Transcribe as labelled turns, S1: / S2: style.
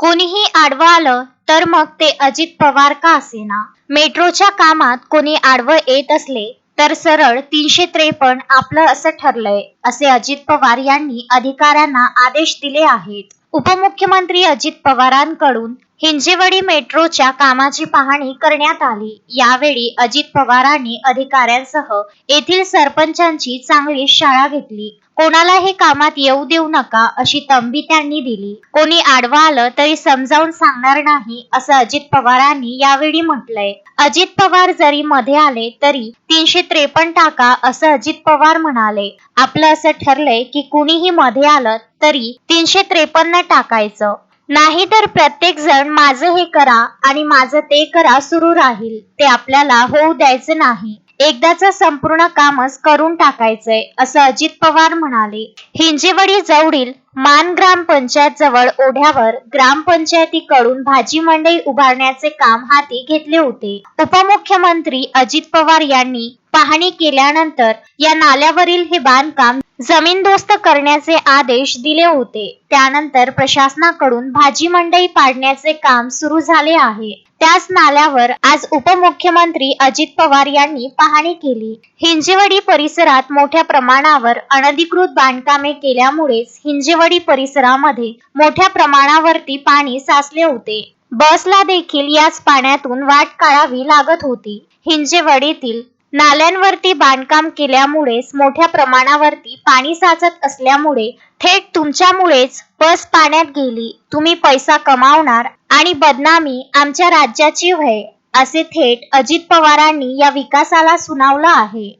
S1: कोणीही आडवं आलं तर मग ते अजित पवार का असेना? मेट्रोच्या कामात कोणी आडवं येत असले तर सरळ तीनशे त्रेपन्न आपलं असं ठरलंय असे अजित पवार यांनी अधिकाऱ्यांना आदेश दिले आहेत. उपमुख्यमंत्री अजित पवारांकडून हिंजेवाडी मेट्रोच्या कामाची पाहणी करण्यात आली. यावेळी अजित पवारांनी अधिकाऱ्यांसह येथील सरपंचांची चांगली शाळा घेतली. कोणालाही कामात येऊ देऊ नका अशी तंबी त्यांनी दिली. कोणी आडवा आलं तरी समजावून सांगणार नाही असं अजित पवारांनी यावेळी म्हटलंय. अजित पवार जरी मध्ये आले तरी तीनशे त्रेपन्न टाका असं अजित पवार म्हणाले. आपलं असं ठरलंय की कुणीही मध्ये आलं तरी तीनशे त्रेपन्न टाकायचं. नाही तर प्रत्येक जण माझं हे करा आणि माझं ते करा सुरू राहील. ते आपल्याला होऊ द्यायचं नाही. एकदाच संपूर्ण कामच करून टाकायचंय असं अजित पवार म्हणाले. हिंजेवाडी जवळील मान ग्रामपंचायत जवळ ओढ्यावर ग्रामपंचायतीकडून भाजी मंडई उभारण्याचे काम हाती घेतले होते. उपमुख्यमंत्री अजित पवार यांनी पाहणी केल्यानंतर या नाल्यावरील हे बांधकाम जमीनदोस्त करण्याचे आदेश दिले होते. त्यानंतर प्रशासनाकडून भाजी मंडई पाडण्याचे काम सुरू झाले आहे. त्याच नाल्यावर आज उपमुख्यमंत्री अजित पवार यांनी पाहणी केली. हिंजेवाडी परिसरात मोठ्या प्रमाणावर अनधिकृत बांधकामे केल्यामुळेच हिंजेवाडी परिसरामध्ये मोठ्या प्रमाणावरती पाणी साचले होते. बसला देखील याच पाण्यातून वाट काढावी लागत होती. हिंजेवाडीतील नाल्यांवरती बांधकाम केल्यामुळेच मोठ्या प्रमाणावरती पाणी साचत असल्यामुळे थेट तुमच्यामुळेच बस पाण्यात गेली. तुम्ही पैसा कमावणार आणि बदनामी आमच्या राज्याची व्हय असे थेट अजित पवारांनी या विकासाला सुनावलं आहे.